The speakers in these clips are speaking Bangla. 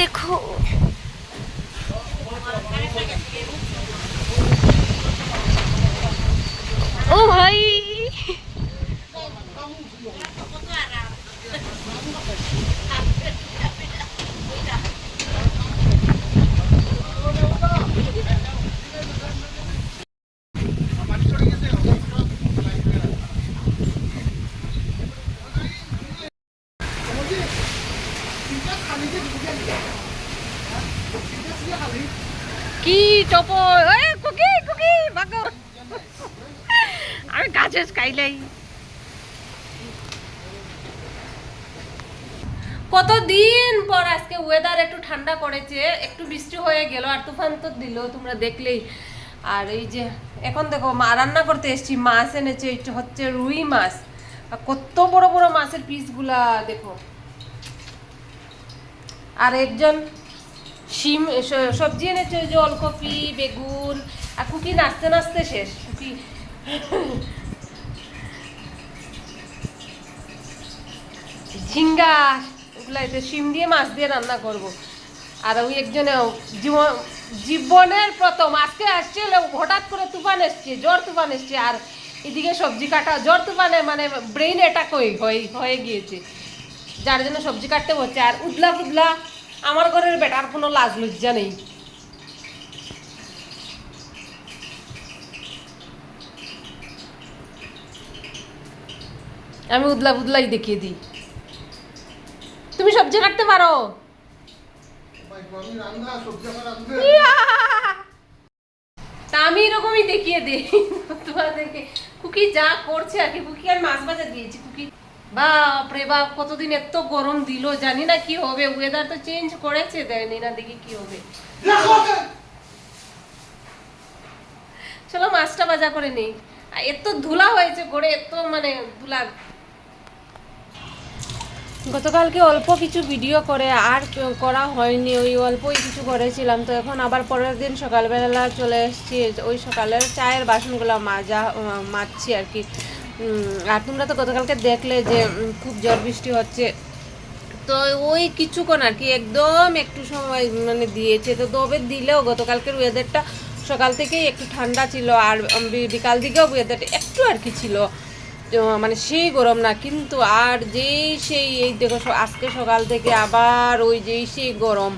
দেখো। ও ভাই কি আমি গাছে খাইলাই কতদিন পর আজকে ওয়েদার একটু ঠান্ডা করেছে, একটু বৃষ্টি হয়ে গেল, আর তুফান তো দিল, তোমরা দেখলেই। আর এই যে, এখন দেখো, মা রান্না করতে এসেছি, মাছ এনেছে এটা হচ্ছে রুই মাছ। কত বড় বড় মাছের পিসগুলা দেখো। আর একজন শিম সবজি এনেছে ওই যে ওলকপি বেগুন, আর কুকি নাচতে নাচতে শেষ, কুকি। ঝিঙ্গা এগুলা এতে শিম দিয়ে মাছ দিয়ে রান্না করব। আর ওই একজনে জীবন, জীবনের প্রথম, আজকে আসছে হঠাৎ করে তুফান এসছে, জ্বর তুফান এসছে, আর এদিকে সবজি কাটা, জ্বর তুফানে মানে ব্রেইন অ্যাটাক হয়ে হয়ে গিয়েছে। যার জন্য সবজি কাটতে হচ্ছে, আর উদলা ফুদলা আমার ঘরের বেটার কোনো লাজ লজ্জা নেই। আমি উদলা বুদলাই দেখিয়ে দিই। তুমি সবজি কাটতে পারো? তা আমি এরকমই দেখিয়ে দিই। তোমাদেরকে কুকি যা করছে আর কি, কুকি আর মাছ ভাজা দিয়েছি, কুকি বাপরে বাপ কতদিন এত গরম দিল জানি না কি হবে ওয়েদার তো চেঞ্জ করেছে দেয়নি না দেখি কি হবে। চলো মাছটা ভাজা করে নেই। এত ধুলা হয়েছে ঘরে এত মানে ধুলা। গতকালকে অল্প কিছু ভিডিও করে আর করা হয়নি ওই অল্পই কিছু করেছিলাম। তো এখন আবার পরের দিন সকালবেলা চলে এসেছি ওই সকালের চায়ের বাসনগুলো মাজা মাজছি আর কি। আর তোমরা তো গতকালকে দেখলে যে খুব ঝড় বৃষ্টি হচ্ছে। তো ওই কিছুক্ষণ আর কি, একদম একটু সময় মানে দিয়েছে। তো তবে দিলেও গতকালকের ওয়েদারটা সকাল থেকেই একটু ঠান্ডা ছিল, আর বিকাল দিকেও ওয়েদারটা একটু আর কি ছিল। মানে সেই গরম না, কিন্তু আর যেই সেই, এই দেখো আজকে সকাল থেকে আবার ওই যেই সেই গরম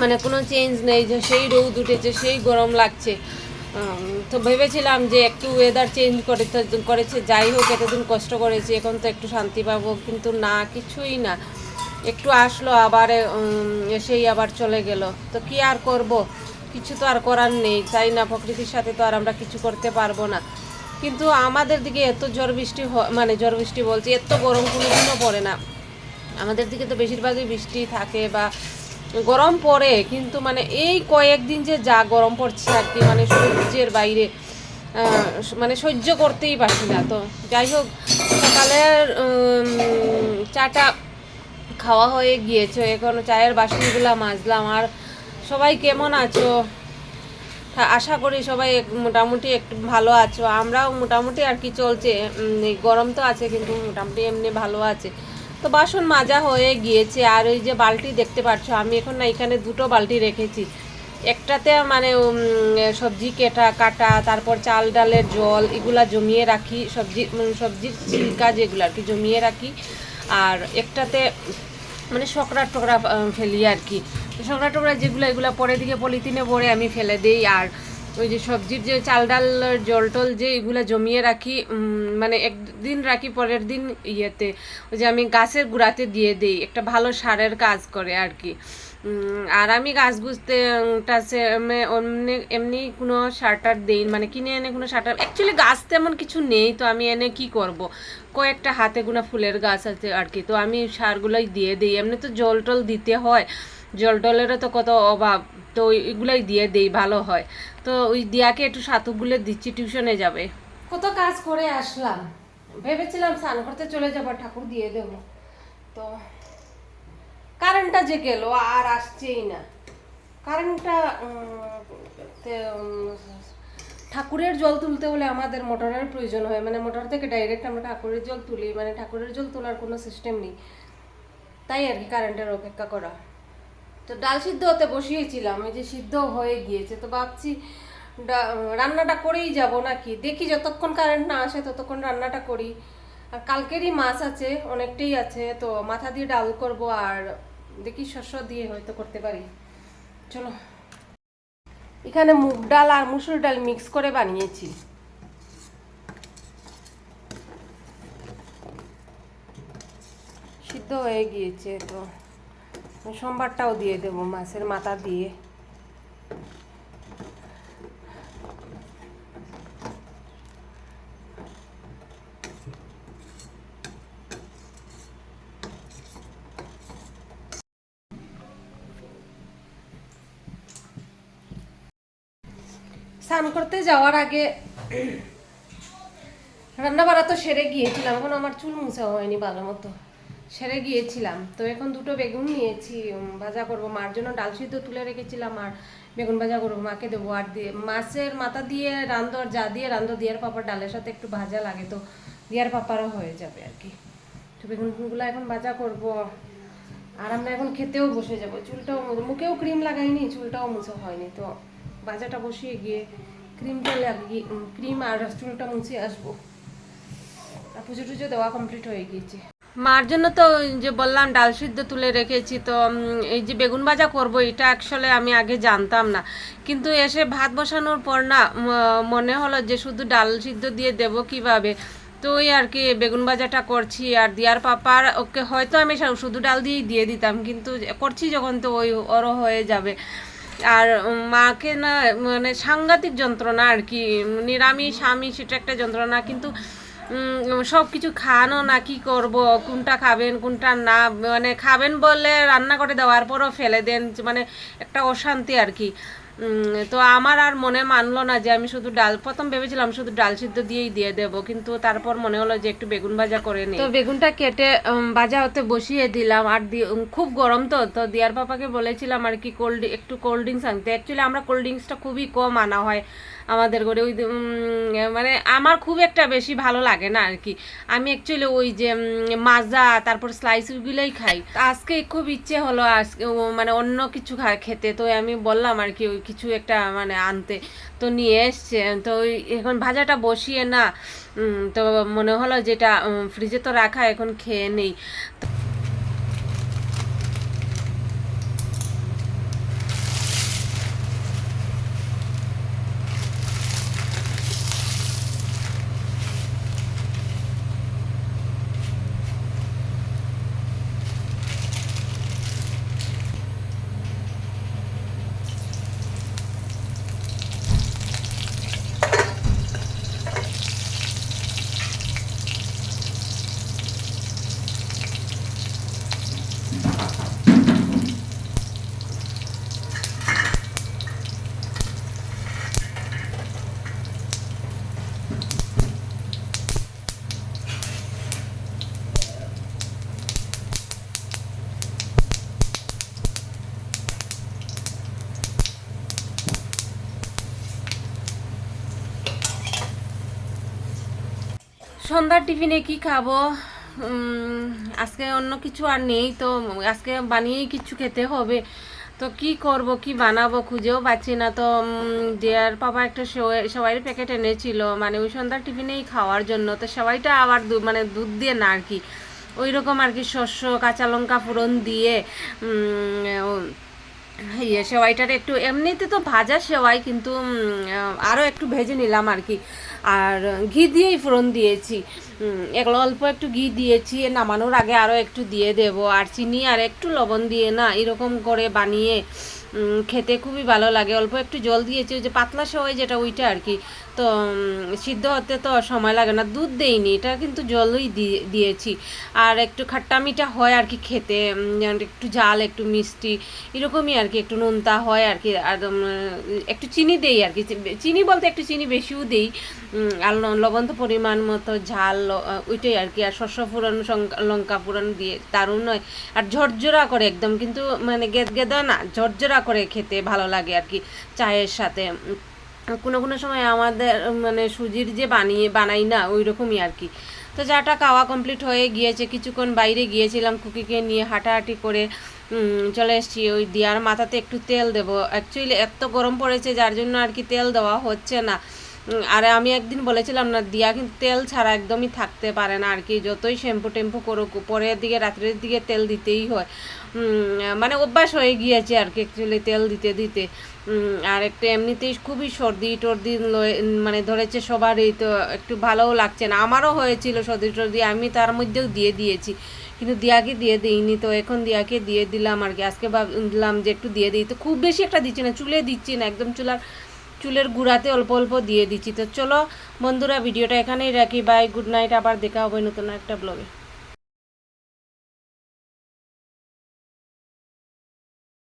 মানে কোনো চেঞ্জ নেই যে সেই রোদ উঠেছে, সেই গরম লাগছে। তো ভেবেছিলাম যে একটু ওয়েদার চেঞ্জ করে করেছে, যাই হোক, এতদিন কষ্ট করেছি, এখন তো একটু শান্তি পাবো, কিন্তু না, কিছুই না। একটু আসলো, আবার এসেই আবার চলে গেল। তো কি আর করব? কিছু তো আর করার নেই, তাই না, প্রকৃতির সাথে তো আর আমরা কিছু করতে পারব না। কিন্তু আমাদের দিকে এত ঝড় বৃষ্টি মানে ঝড় বৃষ্টি বলছি, এত গরম কোনোদিনও পড়ে না। আমাদের দিকে তো বেশিরভাগই বৃষ্টি থাকে বা গরম পড়ে, কিন্তু মানে এই কয়েকদিন যে যা গরম পড়ছে আর কি মানে সহ্যের বাইরে মানে সহ্য করতেই পারছি না। তো যাই হোক সকালের চাটা খাওয়া হয়ে গিয়েছে। এখন চায়ের বাসনগুলো মাজলাম। আর সবাই কেমন আছো? আশা করি সবাই মোটামুটি একটু ভালো আছো। আমরাও মোটামুটি আর কি চলছে। গরম তো আছে, কিন্তু মোটামুটি এমনি ভালো আছে। তো বাসন মাজা হয়ে গিয়েছে, আর ওই যে বালতি দেখতে পাচ্ছ, আমি এখন না এখানে দুটো বালতি রেখেছি। একটাতে মানে সবজি কেটা, কাটা, তারপর চাল ডালের জল, এগুলা জমিয়ে রাখি, সবজি সবজির ছিলকা যেগুলো আর কি, জমিয়ে রাখি। আর একটাতে মানে সকরা টকরা ফেলি আর কি। সকরা টকরা যেগুলো, এগুলো পরে দিকে পলিথিনে ভরে আমি ফেলে দিই, আর ওই যে সবজির যে চাল ডাল, জল টল যে এগুলো জমিয়ে রাখি মানে একদিন রাখি, পরের দিন ইয়েতে। ওই যে আমি গাছের গুঁড়াতে দিয়ে দিই, একটা ভালো সারের কাজ করে আর কি। আর আমি গাছ বুঝতে টাছে এমনি এমনি কোনো সারটার দেই মানে কিনে এনে কোনো সারটার অ্যাকচুয়ালি গাছ তেমন কিছু নেই, তো আমি এনে কি করব? কয়েকটা হাতে গোনা ফুলের গাছ আছে আর কি, তো আমি সারগুলোই দিয়ে দিই। এমনি তো জল টল দিতে হয়, জল টলেরও তো কত অভাব। তো ওই- এগুলোই দিয়ে দেই, ভালো হয়। তো ওই দিয়াকে একটু সাতুকগুলো দিচ্ছি, টিউশনে যাবে। কত কাজ করে আসলাম। ভেবেছিলাম স্নান করতে চলে যাব, ঠাকুর দিয়ে দেবো। তো কারেন্টটা যে গেল, আর আসছেই না। কারেন্টটা ঠাকুরের জল তুলতে হলে আমাদের মোটরের প্রয়োজন হয়। মানে মোটর থেকে ডাইরেক্ট আমরা ঠাকুরের জল তুলি মানে ঠাকুরের জল তোলার কোনো সিস্টেম নেই। তাই আর কি কারেন্টের অপেক্ষা করা। তো ডাল সিদ্ধ হতে বসিয়েছিলাম, এই যে সিদ্ধ হয়ে গিয়েছে, তো ভাবছি রান্নাটা করেই যাব নাকি? দেখি যতক্ষণ কারেন্ট না আসে ততক্ষণ রান্নাটা করি। আর কালকেরই মাছ আছে, অনেকটাই আছে, তো মাথা দিয়ে ডাল করব আর দেখি শস্য দিয়ে হয়তো করতে পারি। চলো। এখানে মুগ ডাল আর মুসুর ডাল মিক্স করে বানিয়েছি। সিদ্ধ হয়ে গিয়েছে তো। সোমবারটাও দিয়ে দেবো মাছের মাথা দিয়ে। স্নান করতে যাওয়ার আগে রান্না বাড়া তো সেরে গিয়েছিলাম, এখন আমার চুল মুছা হয়নি ভালো মতো। সেরে গিয়েছিলাম। তো এখন দুটো বেগুন নিয়েছি ভাজা করব। মার জন্য ডাল সিদ্ধ তুলে রেখেছিলাম আর বেগুন ভাজা করব। মাকে দেবো আর দিয়ে, মাছের মাথা দিয়ে রান্ধো যা দিয়ে রান্ধো দিয়ার পাপার ডালের সাথে একটু ভাজা লাগে তো দিয়ার পাপারও হয়ে যাবে আর কি। তো বেগুনগুলো এখন ভাজা করব। আর আমরা এখন খেতেও বসে যাব। চুলটাও মুখেও ক্রিম লাগাইনি, চুলটাও মুছে হয়নি। তো ভাজাটা বসিয়ে গিয়ে ক্রিমটা লাগিয়ে ক্রিম আর চুলটা মুছে আসব। আর পুজো টুজো দেওয়া কমপ্লিট হয়ে গিয়েছে। মার জন্য তো যে বললাম, ডাল সিদ্ধ তুলে রেখেছি তো এই যে বেগুন ভাজা করব, এটা অ্যাকচুয়ালি আমি আগে জানতাম না। কিন্তু এসে ভাত বসানোর পর না মনে হলো যে শুধু ডাল সিদ্ধ দিয়ে দেব কীভাবে? তো ওই আর কি, বেগুন ভাজাটা করছি, আর দিয়ার পাপার ওকে হয়তো আমি শুধু ডাল দিয়েই দিয়ে দিতাম, কিন্তু করছি যখন তো ওই ওরও হয়ে যাবে। আর মাকে না মানে সাংঘাতিক যন্ত্রণা আর কি, নিরামিষ, আমিষ, এটা একটা যন্ত্রণা, কিন্তু সব কিছু খানো না কি করব, কোনটা খাবেন, কোনটা না মানে খাবেন বললে রান্না করে দেওয়ার পরও ফেলে দেন মানে একটা অশান্তি আর কি। তো আমার আর মনে মানলো না যে আমি শুধু ডাল, প্রথম ভেবেছিলাম শুধু ডাল সিদ্ধ দিয়েই দিয়ে দেবো, কিন্তু তারপর মনে হলো যে একটু বেগুন ভাজা করে নিই। তো বেগুনটা কেটে ভাজা হতে বসিয়ে দিলাম, আর খুব গরম তো তো দিয়ার পাপাকে বলেছিলাম আর কি কোল্ড একটু কোল্ড ড্রিঙ্কস আনতে। অ্যাকচুয়ালি আমরা কোল্ড ড্রিঙ্কসটা খুবই কম আনা হয়। আমাদের ঘরে ওই মানে আমার খুব একটা বেশি ভালো লাগে না আর কি। আমি অ্যাকচুয়ালি ওই যে মাজা, তারপর স্লাইস ওইগুলোই খাই। আজকে খুব ইচ্ছে হলো আজকে মানে অন্য কিছু খেতে। তো আমি বললাম আর কি, ওই কিছু একটা মানে আনতে। তো নিয়ে এসছে, তো ওই এখন ভাজাটা বসিয়ে না তো মনে হলো যেটা ফ্রিজে তো রাখা, এখন খেয়ে নেই। সন্ধ্যার টিফিনে কি খাব? আজকে অন্য কিছু আর নেই তো, আজকে বানিয়েই কিছু খেতে হবে। তো কি করব, কি বানাবো খুঁজেও পাচ্ছি না। তো ডিয়ার পাপা একটা সবাই প্যাকেট এনেছিল মানে ওই সন্ধ্যার টিফিনেই খাওয়ার জন্য। তো সবাইটা আবার মানে দুধ দিয়ে না আর কি ওই রকম আর কি শস্য, কাঁচা লঙ্কা ফোড়ন দিয়ে ইয়ে সেওয়াইটার একটু, এমনিতে তো ভাজা সেওয়াই, কিন্তু আরও একটু ভেজে নিলাম আর কি। আর ঘি দিয়েই ফোড়ন দিয়েছি। এগুলো অল্প একটু ঘি দিয়েছি, নামানোর আগে আরও একটু দিয়ে দেব। আর চিনি আর একটু লবণ দিয়ে না, এরকম করে বানিয়ে খেতে খুবই ভালো লাগে। অল্প একটু জল দিয়েছি, ওই যে পাতলা সেওয়াই যেটা, ওইটা আর কি। তো সিদ্ধ হতে তো সময় লাগে না, দুধ দেইনি, এটা কিন্তু জলই দিয়ে দিয়েছি। আর একটু খাট্টা মিঠা হয় আর কি খেতে একটু ঝাল, একটু মিষ্টি, এরকমই আর কি, একটু নোনতা হয় আর কি, আর একটু চিনি দেই আর কি চিনি বলতে একটু চিনি বেশিও দেই আর লবণ তো পরিমাণ মতো ঝাল ওইটাই আর কি, আর শস্য ফোড়ন লঙ্কা ফোড়ন দিয়ে দারুণ নয়। আর ঝরঝরা করে একদম, কিন্তু মানে গেদ গেদা না, ঝরঝরা করে খেতে ভালো লাগে আর কি, চায়ের সাথে কোনো কোনো সময় আমাদের মানে সুজির যে বানিয়ে, বানাই না ওই রকমই আর কি। তো চাটা খাওয়া কমপ্লিট হয়ে গিয়েছে, কিছুক্ষণ বাইরে গিয়েছিলাম কুকিকে নিয়ে হাঁটাহাঁটি করে চলে এসেছি। ওই দিয়ার মাথাতে একটু তেল দেবো। অ্যাকচুয়ালি এত গরম পড়েছে, যার জন্য আর কি তেল দেওয়া হচ্ছে না। আর আমি একদিন বলেছিলাম না, দিয়া কিন্তু তেল ছাড়া একদমই থাকতে পারে না আর কি। যতই শ্যাম্পু টেম্পু করুক পরের দিকে, রাত্রের দিকে তেল দিতেই হয়। মানে অভ্যাস হয়ে গিয়েছে আর কি অ্যাকচুয়ালি তেল দিতে দিতে। আর একটু এমনিতেই খুবই সর্দি টর্দি মানে ধরেছে সবারই তো একটু ভালোও লাগছে না। আমারও হয়েছিল সর্দি টর্দি, আমি তার মধ্যেও দিয়ে দিয়েছি। কিন্তু দিয়াকে দিয়ে দিইনি, তো এখন দিয়াকে দিয়ে দিলাম আর কি। আজকে ভাবলাম যে একটু দিয়ে দিই। তো খুব বেশি একটা দিচ্ছি না, চুলে দিচ্ছি না, একদম চুলার, চুলের গুঁড়াতে অল্প অল্প দিয়ে দিচ্ছি। তো চলো বন্ধুরা, ভিডিওটা এখানেই রাখি। বাই গুড নাইট আবার দেখা হবে নতুন একটা ব্লগে